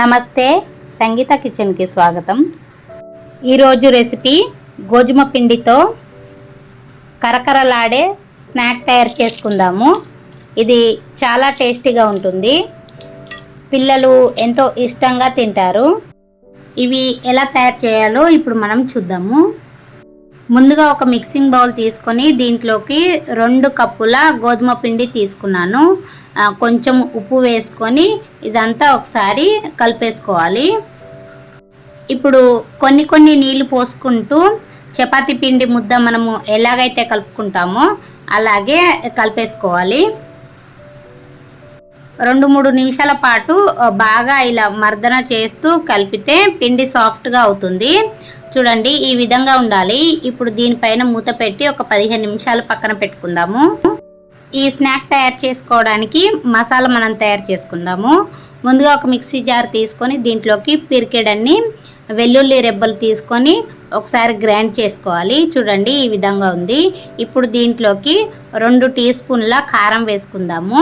నమస్తే సంగీత కిచెన్కి స్వాగతం. ఈరోజు రెసిపీ గోధుమ పిండితో కరకరలాడే స్నాక్ తయారు చేసుకుందాము. ఇది చాలా టేస్టీగా ఉంటుంది. పిల్లలు ఎంతో ఇష్టంగా తింటారు. ఇవి ఎలా తయారు చేయాలో ఇప్పుడు మనం చూద్దాము. ముందుగా ఒక మిక్సింగ్ బౌల్ తీసుకొని దీంట్లోకి రెండు కప్పుల గోధుమ పిండి తీసుకున్నాను. కొంచెం ఉప్పు వేసుకొని ఇదంతా ఒకసారి కలిపేసుకోవాలి. ఇప్పుడు కొన్ని కొన్ని నీళ్ళు పోసుకుంటూ చపాతీ పిండి ముద్ద మనము ఎలాగైతే కలుపుకుంటామో అలాగే కలిపేసుకోవాలి. రెండు మూడు నిమిషాల పాటు బాగా ఇలా మర్దన చేస్తూ కలిపితే పిండి సాఫ్ట్గా అవుతుంది. చూడండి ఈ విధంగా ఉండాలి. ఇప్పుడు దీనిపైన మూత పెట్టి ఒక పదిహేను నిమిషాలు పక్కన పెట్టుకుందాము. ఈ స్నాక్ తయారు చేసుకోవడానికి మసాలా మనం తయారు చేసుకుందాము. ముందుగా ఒక మిక్సీ జార్ తీసుకొని దీంట్లోకి పిరికెడన్ని వెల్లుల్లి రెబ్బలు తీసుకొని ఒకసారి గ్రైండ్ చేసుకోవాలి. చూడండి ఈ విధంగా ఉంది. ఇప్పుడు దీంట్లోకి రెండు టీ స్పూన్ల కారం వేసుకుందాము.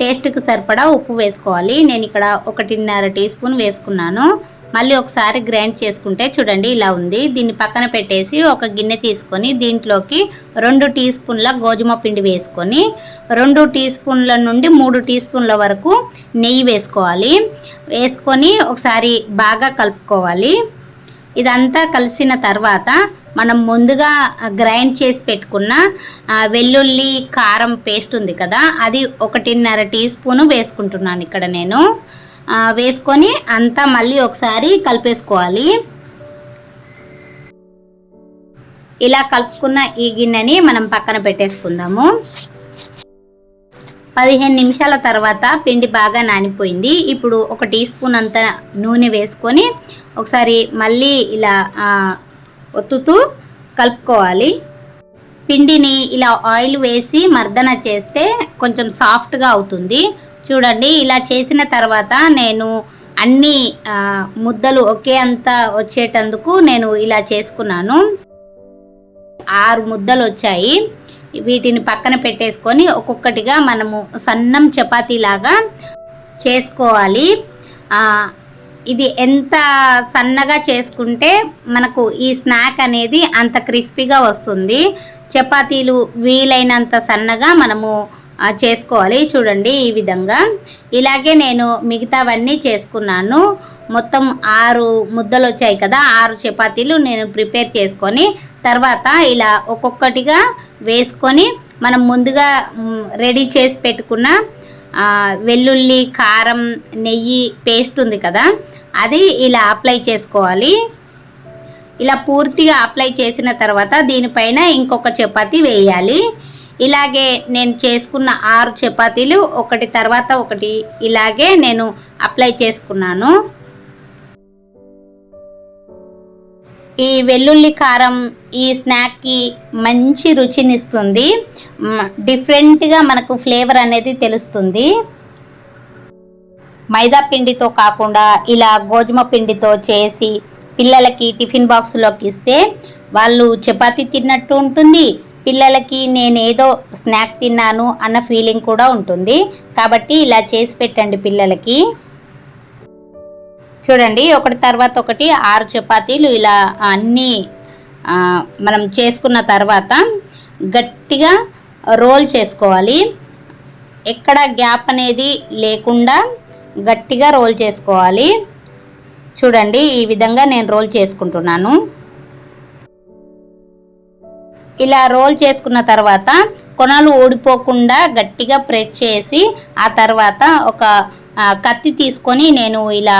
టేస్ట్కి సరిపడా ఉప్పు వేసుకోవాలి. నేను ఇక్కడ ఒకటిన్నర టీ స్పూన్ వేసుకున్నాను. మళ్ళీ ఒకసారి గ్రైండ్ చేసుకుంటే చూడండి ఇలా ఉంది. దీన్ని పక్కన పెట్టేసి ఒక గిన్నె తీసుకొని దీంట్లోకి రెండు టీ స్పూన్ల గోధుమ పిండి వేసుకొని రెండు టీ స్పూన్ల నుండి మూడు టీ స్పూన్ల వరకు నెయ్యి వేసుకోవాలి. వేసుకొని ఒకసారి బాగా కలుపుకోవాలి. ఇదంతా కలిసిన తర్వాత మనం ముందుగా గ్రైండ్ చేసి పెట్టుకున్న వెల్లుల్లి కారం పేస్ట్ ఉంది కదా అది ఒకటిన్నర టీ స్పూను వేసుకుంటున్నాను ఇక్కడ నేను. వేసుకొని అంతా మళ్ళీ ఒకసారి కలిపేసుకోవాలి. ఇలా కలుపుకున్న ఈ గిన్నెని మనం పక్కన పెట్టేసుకుందాము. పదిహేను నిమిషాల తర్వాత పిండి బాగా నానిపోయింది. ఇప్పుడు ఒక టీ స్పూన్ అంత నూనె వేసుకొని ఒకసారి మళ్ళీ ఇలా ఒత్తుతూ కలుపుకోవాలి. పిండిని ఇలా ఆయిల్ వేసి మర్దన చేస్తే కొంచెం సాఫ్ట్గా అవుతుంది. చూడండి ఇలా చేసిన తర్వాత నేను అన్ని ముద్దలు ఒకే అంత వచ్చేటందుకు నేను ఇలా చేసుకున్నాను. ఆరు ముద్దలు వచ్చాయి. వీటిని పక్కన పెట్టేసుకొని ఒక్కొక్కటిగా మనము సన్నం చపాతీలాగా చేసుకోవాలి. ఇది ఎంత సన్నగా చేసుకుంటే మనకు ఈ స్నాక్ అనేది అంత క్రిస్పీగా వస్తుంది. చపాతీలు వీలైనంత సన్నగా మనము చేసుకోవాలి. చూడండి ఈ విధంగా. ఇలాగే నేను మిగతావన్నీ చేసుకున్నాను. మొత్తం ఆరు ముద్దలు వచ్చాయి కదా ఆరు చపాతీలు నేను ప్రిపేర్ చేసుకొని తర్వాత ఇలా ఒక్కొక్కటిగా వేసుకొని మనం ముందుగా రెడీ చేసి పెట్టుకున్న వెల్లుల్లి కారం నెయ్యి పేస్ట్ ఉంది కదా అది ఇలా అప్లై చేసుకోవాలి. ఇలా పూర్తిగా అప్లై చేసిన తర్వాత దీనిపైన ఇంకొక చపాతీ వేయాలి. ఇలాగే నేను చేసుకున్న ఆరు చపాతీలు ఒకటి తర్వాత ఒకటి ఇలాగే నేను అప్లై చేసుకున్నాను. ఈ వెల్లుల్లి కారం ఈ స్నాక్కి మంచి రుచినిస్తుంది. డిఫరెంట్గా మనకు ఫ్లేవర్ అనేది తెలుస్తుంది. మైదా పిండితో కాకుండా ఇలా గోధుమ పిండితో చేసి పిల్లలకి టిఫిన్ బాక్స్లోకి ఇస్తే వాళ్ళు చపాతీ తిన్నట్టు ఉంటుంది. పిల్లలకి నేను ఏదో స్నాక్ తిన్నాను అన్న ఫీలింగ్ కూడా ఉంటుంది. కాబట్టి ఇలా చేసి పెట్టండి పిల్లలకి. చూడండి ఒకటి తర్వాత ఒకటి ఆరు చపాతీలు ఇలా అన్నీ మనం చేసుకున్న తర్వాత గట్టిగా రోల్ చేసుకోవాలి. ఎక్కడ గ్యాప్ అనేది లేకుండా గట్టిగా రోల్ చేసుకోవాలి. చూడండి ఈ విధంగా నేను రోల్ చేసుకుంటున్నాను. ఇలా రోల్ చేసుకున్న తర్వాత కొనలు ఊడిపోకుండా గట్టిగా ప్రెస్ చేసి ఆ తర్వాత ఒక కత్తి తీసుకొని నేను ఇలా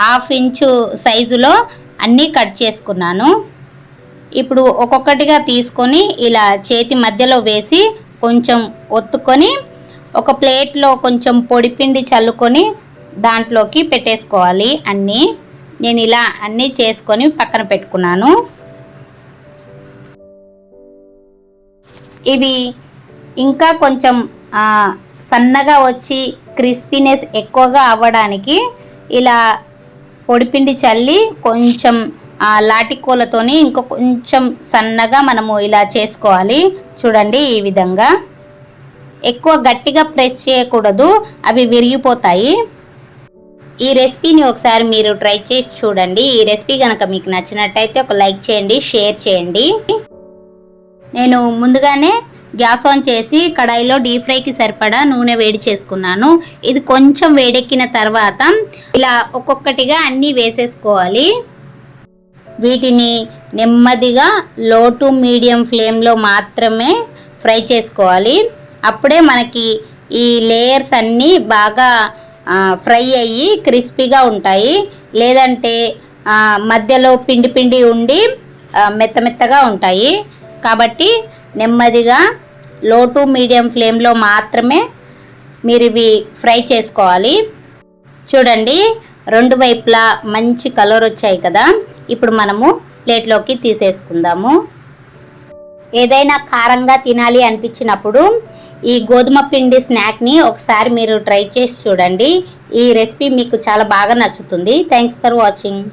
హాఫ్ ఇంచు సైజులో అన్నీ కట్ చేసుకున్నాను. ఇప్పుడు ఒక్కొక్కటిగా తీసుకొని ఇలా చేతి మధ్యలో వేసి కొంచెం ఒత్తుకొని ఒక ప్లేట్లో కొంచెం పొడిపిండి చల్లుకొని దాంట్లోకి పెట్టేసుకోవాలి అన్నీ. నేను ఇలా అన్నీ చేసుకొని పక్కన పెట్టుకున్నాను. ఇవి ఇంకా కొంచెం సన్నగా వచ్చి క్రిస్పీనెస్ ఎక్కువగా అవ్వడానికి ఇలా పొడిపిండి చల్లి కొంచెం ఆ, లాటికోలతోని ఇంకా కొంచెం సన్నగా మనము ఇలా చేసుకోవాలి. చూడండి ఈ విధంగా. ఎక్కువ గట్టిగా ప్రెస్ చేయకూడదు అవి విరిగిపోతాయి. ఈ రెసిపీని ఒకసారి మీరు ట్రై చేసి చూడండి. ఈ రెసిపీ కనుక మీకు నచ్చినట్టయితే ఒక లైక్ చేయండి షేర్ చేయండి. నేను ముందుగానే గ్యాస్ ఆన్ చేసి కడాయిలో డీప్ ఫ్రైకి సరిపడా నూనె వేడి చేసుకున్నాను. ఇది కొంచెం వేడెక్కిన తర్వాత ఇలా ఒక్కొక్కటిగా అన్నీ వేసేసుకోవాలి. వీటిని నెమ్మదిగా లో టు మీడియం ఫ్లేమ్లో మాత్రమే ఫ్రై చేసుకోవాలి. అప్పుడే మనకి ఈ లేయర్స్ అన్నీ బాగా ఫ్రై అయ్యి క్రిస్పీగా ఉంటాయి. లేదంటే మధ్యలో పిండి పిండి ఉండి మెత్త మెత్తగా ఉంటాయి. కాబట్టి నెమ్మదిగా లో టు మీడియం ఫ్లేమ్లో మాత్రమే మీరు ఇవి ఫ్రై చేసుకోవాలి. చూడండి రెండు వైపులా మంచి కలర్ వచ్చాయి కదా. ఇప్పుడు మనము ప్లేట్లోకి తీసేసుకుందాము. ఏదైనా కారంగా తినాలి అనిపించినప్పుడు ఈ గోధుమ పిండి స్నాక్ని ఒకసారి మీరు ట్రై చేసి చూడండి. ఈ రెసిపీ మీకు చాలా బాగా నచ్చుతుంది. Thanks for watching.